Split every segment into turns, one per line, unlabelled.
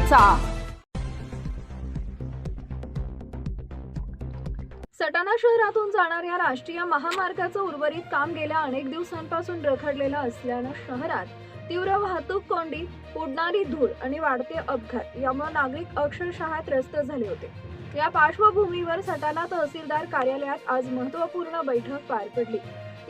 जनतेचा
सटाणा शहरातून जाणाऱ्या राष्ट्रीय महामार्गाचं उर्वरित काम गेल्या अनेक दिवसांपासून रखडलेलं असल्यानं शहरात तीव्र वाहतूक कोंडी उडणारी धूळ आणि वाढते अपघात यामुळे नागरिक अक्षरशः त्रस्त झाले होते. या पार्श्वभूमीवर सटाणा तहसीलदार कार्यालयात आज महत्त्वपूर्ण बैठक पार पडली.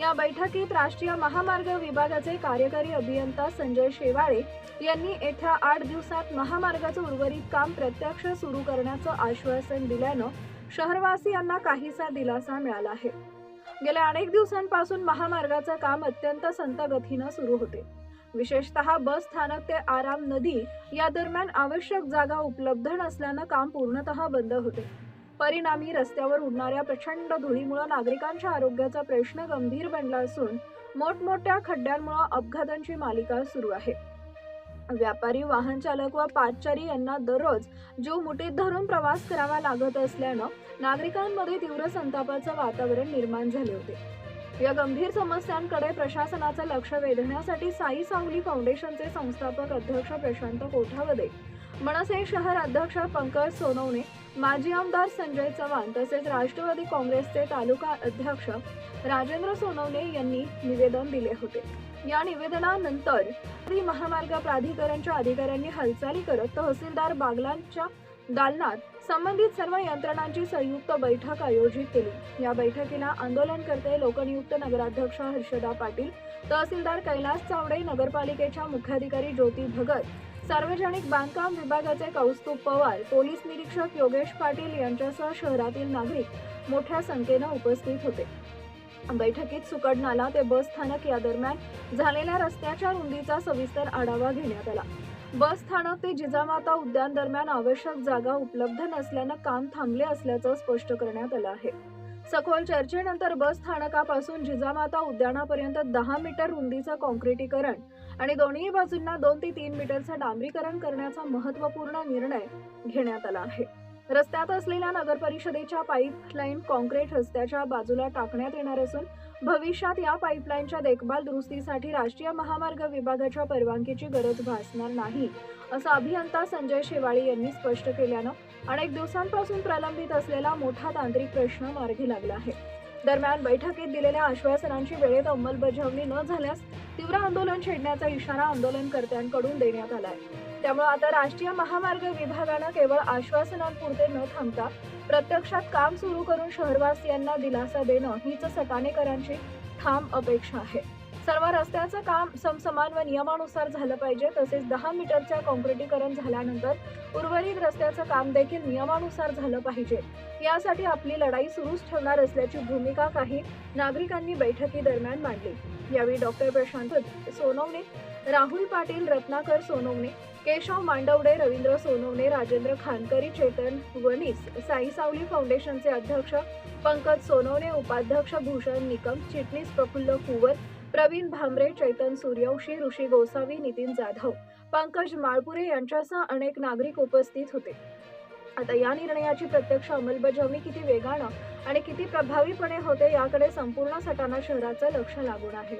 या बैठकीत राष्ट्रीय महामार्ग विभागाचे कार्यकारी अभियंता संजय शेवाळे यांनी येत्या आठ दिवसात महामार्गाचं उर्वरित काम प्रत्यक्ष सुरू करण्याचं आश्वासन दिल्यानं शहरवासियांना काहीसा दिलासा मिळाला आहे. गेल्या अनेक दिवसांपासून महामार्गाचं काम अत्यंत संत गतीनं सुरू होते. विशेषतः बस स्थानक ते आराम नदी या दरम्यान आवश्यक जागा उपलब्ध नसल्यानं काम पूर्णतः बंद होते. परिणामी रस्त्यावर उडणाऱ्या प्रचंड धुळीमुळे नागरिकांच्या आरोग्याचा प्रश्न गंभीर बनला असून मोठमोठ्या खड्ड्यांमुळे अपघातांची मालिका सुरू आहे. व्यापारी वाहन चालक व पादचारी यांना दररोज जीव मुठीत धरून प्रवास करावा लागत असल्यानं नागरिकांमध्ये तीव्र संतापाचं वातावरण निर्माण झाले होते. या गंभीर समस्यांकडे प्रशासनाचं लक्ष वेधण्यासाठी साई सांगली फाउंडेशनचे संस्थापक अध्यक्ष प्रशांत कोठावदे मनसे शहर अध्यक्ष पंकज सोनवणे माजी आमदार संजय चव्हाण तसेच राष्ट्रवादी काँग्रेसचे तालुका अध्यक्ष राजेंद्र सोनवणे यांनी निवेदन दिले होते. या निवेदनानंतर महामार्ग प्राधिकरणच्या अधिकाऱ्यांनी हालचाली करत तहसीलदार बागलांच्या दालनात संबंधित सर्व यंत्रणांची संयुक्त बैठक आयोजित केली. या बैठकीला आंदोलनकर्ते लोकनियुक्त नगराध्यक्ष हर्षदा पाटील तहसीलदार कैलास चावडे नगरपालिकेच्या मुख्याधिकारी ज्योती भगत सार्वजनिक बांधकाम विभागाचे कौस्तुभ पवार पोलीस निरीक्षक योगेश पाटील यांच्यासह शहरातील नागरिक मोठ्या संख्येनं उपस्थित होते. बैठकीत सुकड नाला ते बस स्थानक या दरम्यान झालेल्या रस्त्याच्या रुंदीचा सविस्तर आढावा घेण्यात आला. बस स्थानक ते जिजामाता उद्यान दरम्यान आवश्यक जागा उपलब्ध नसल्यानं काम थांबले असल्याचं स्पष्ट करण्यात आलं आहे. सखोल चर्चेनंतर बस स्थानकापासून जिजामाता उद्यानापर्यंत दहा मीटर रुंदीचं कॉन्क्रिटीकरण आणि दोन्ही बाजूंना दोन ते तीन मीटरचं डांबरीकरण करण्याचा महत्त्वपूर्ण निर्णय घेण्यात आला आहे. रस्त्यात असलेल्या नगर परिषदेच्या पाईपलाईन कॉन्क्रीट रस्त्याच्या बाजूला टाकण्यात येणार असून भविष्यात या पाईपलाईनच्या देखभाल दुरुस्तीसाठी राष्ट्रीय महामार्ग विभागाच्या परवानगीची गरज भासणार नाही असं अभियंता संजय शेवाळी यांनी स्पष्ट केल्यानं अनेक दिवसांपासून प्रलंबित असलेला मोठा तांत्रिक प्रश्न मार्गी लागला आहे. दरम्यान बैठकीत दिलेल्या आश्वासनांची वेळेत अंमलबजावणी न झाल्यास तीव्र आंदोलन छेडण्याचा इशारा आंदोलनकर्त्यांकडून देण्यात आलाय. त्यामुळे आता राष्ट्रीय महामार्ग विभागानं केवळ आश्वासनांपुरते न थांबता प्रत्यक्षात काम सुरू करून शहरवासियांना दिलासा देणं हीच सटाणेकरांची ठाम अपेक्षा आहे. सर्व रस्त्याचं काम समसमान व नियमानुसार झालं पाहिजे. तसेच दहा मीटरच्या कॉन्क्रिटीकरण झाल्यानंतर उर्वरित रस्त्याचं काम देखील नियमानुसार झालं पाहिजे. यासाठी आपली लढाई सुरूच ठेवणार असल्याची भूमिका काही नागरिकांनी बैठकीदरम्यान मांडली. यावेळी डॉक्टर प्रशांत सोनवणे राहुल पाटील रत्नाकर सोनवणे केशव मांडवडे रवींद्र सोनवणे राजेंद्र खानकरी चेतन वनीस साई सावली फाउंडेशनचे अध्यक्ष पंकज सोनवणे उपाध्यक्ष भूषण निकम चिटणीस प्रफुल्ल कुवर प्रवीण भामरे चैतन सूर्यवंशी ऋषी गोसावी नितीन जाधव पंकज माळपुरे यांच्यासह अनेक नागरिक उपस्थित होते. आता या निर्णयाची प्रत्यक्ष अंमलबजावणी किती वेगानं आणि किती प्रभावीपणे होते याकडे संपूर्ण सटाणा शहराचं लक्ष लागून आहे.